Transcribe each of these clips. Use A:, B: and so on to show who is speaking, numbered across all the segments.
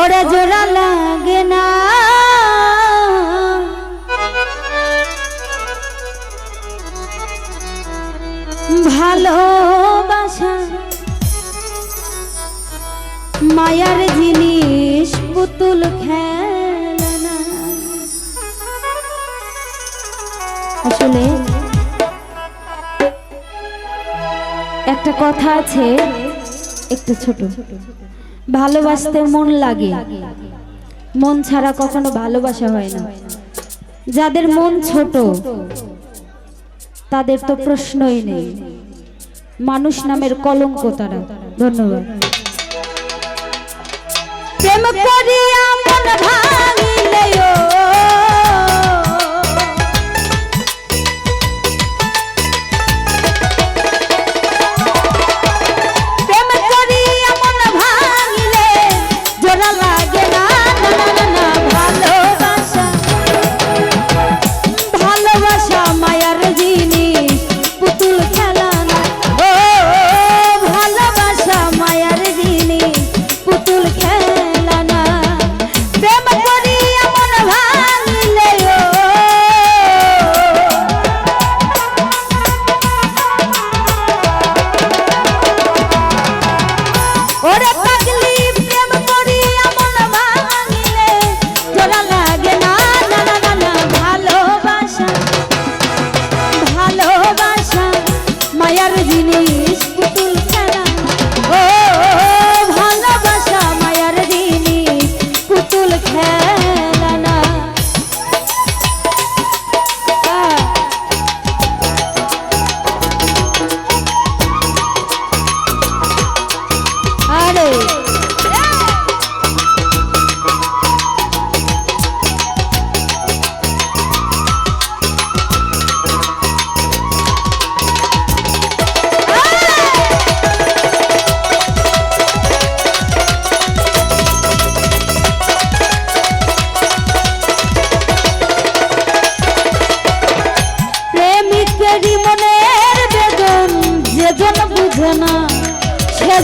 A: ওরে জোড়া লাগে না। ভালোবাসা মায়ার জিনিস, পুতুল খেলনা। আসলে একটা কথা আছে, একটু ছোট। ভালোবাসতে মন লাগে। মন ছাড়া কখনো ভালোবাসা হয় না। যাদের মন ছোট, তাদের তো প্রশ্নই নেই। মানুষ নামের কলঙ্ক তারা। ধন্যবাদ। প্রেম করিয়া মন ভাঙিলে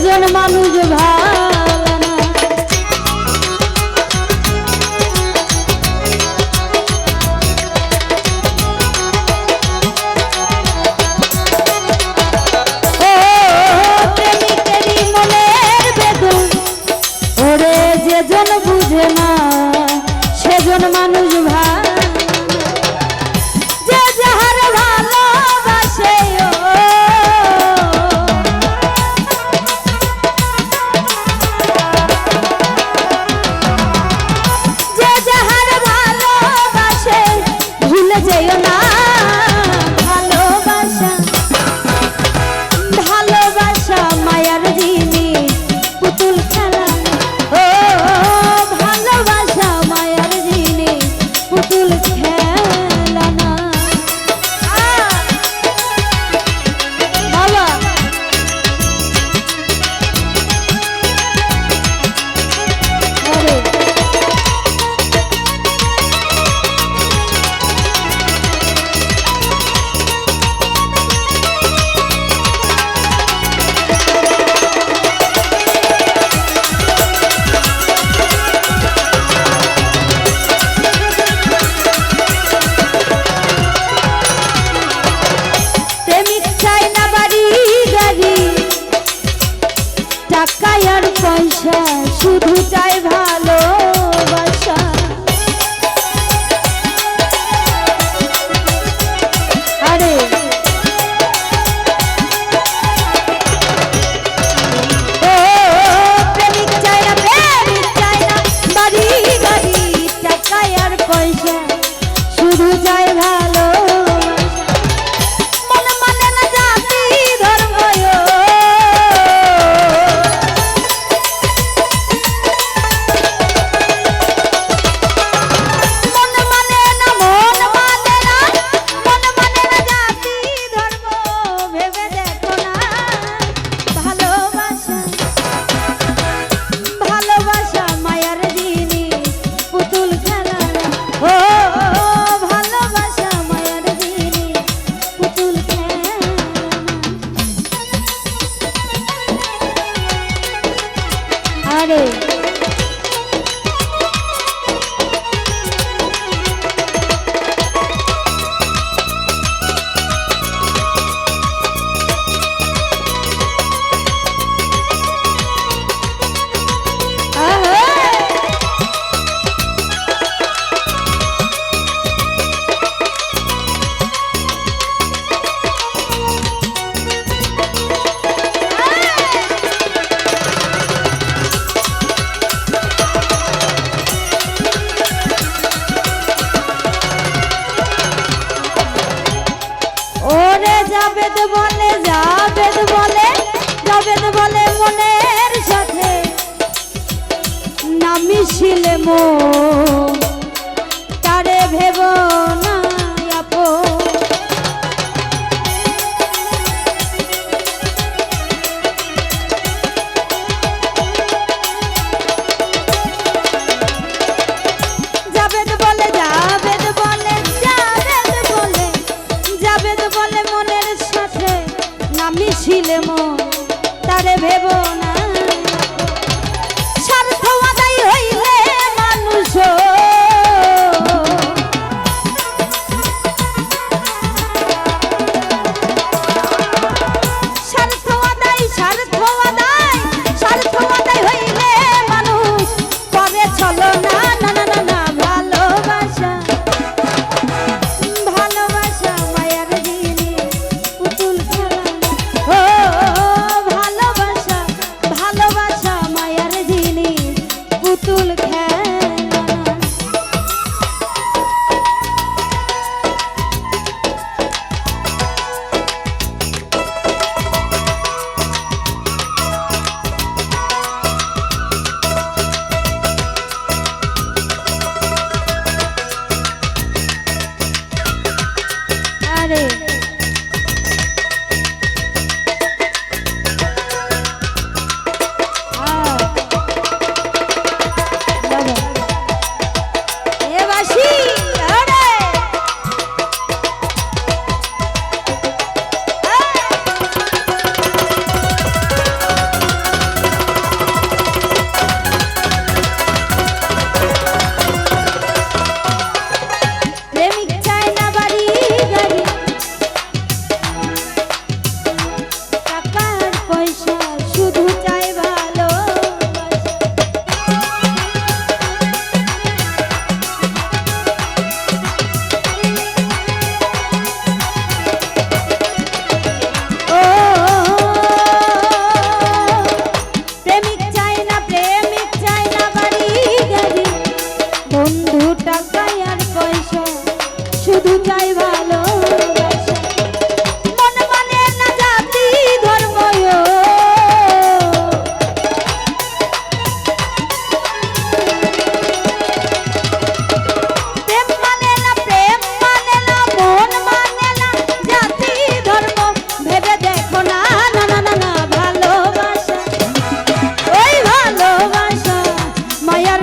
A: একজন মানুষ ভাই।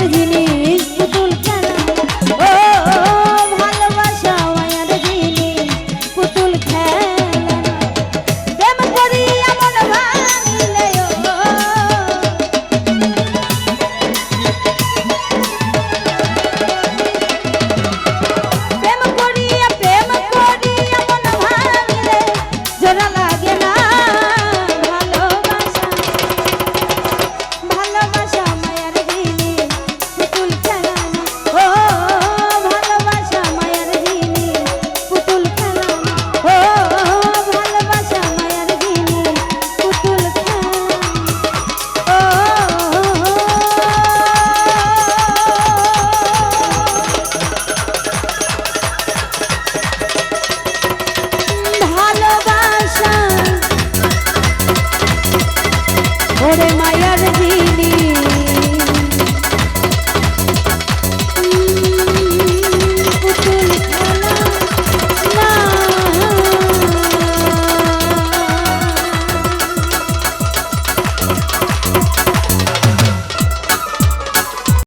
A: মায়ার মায়ার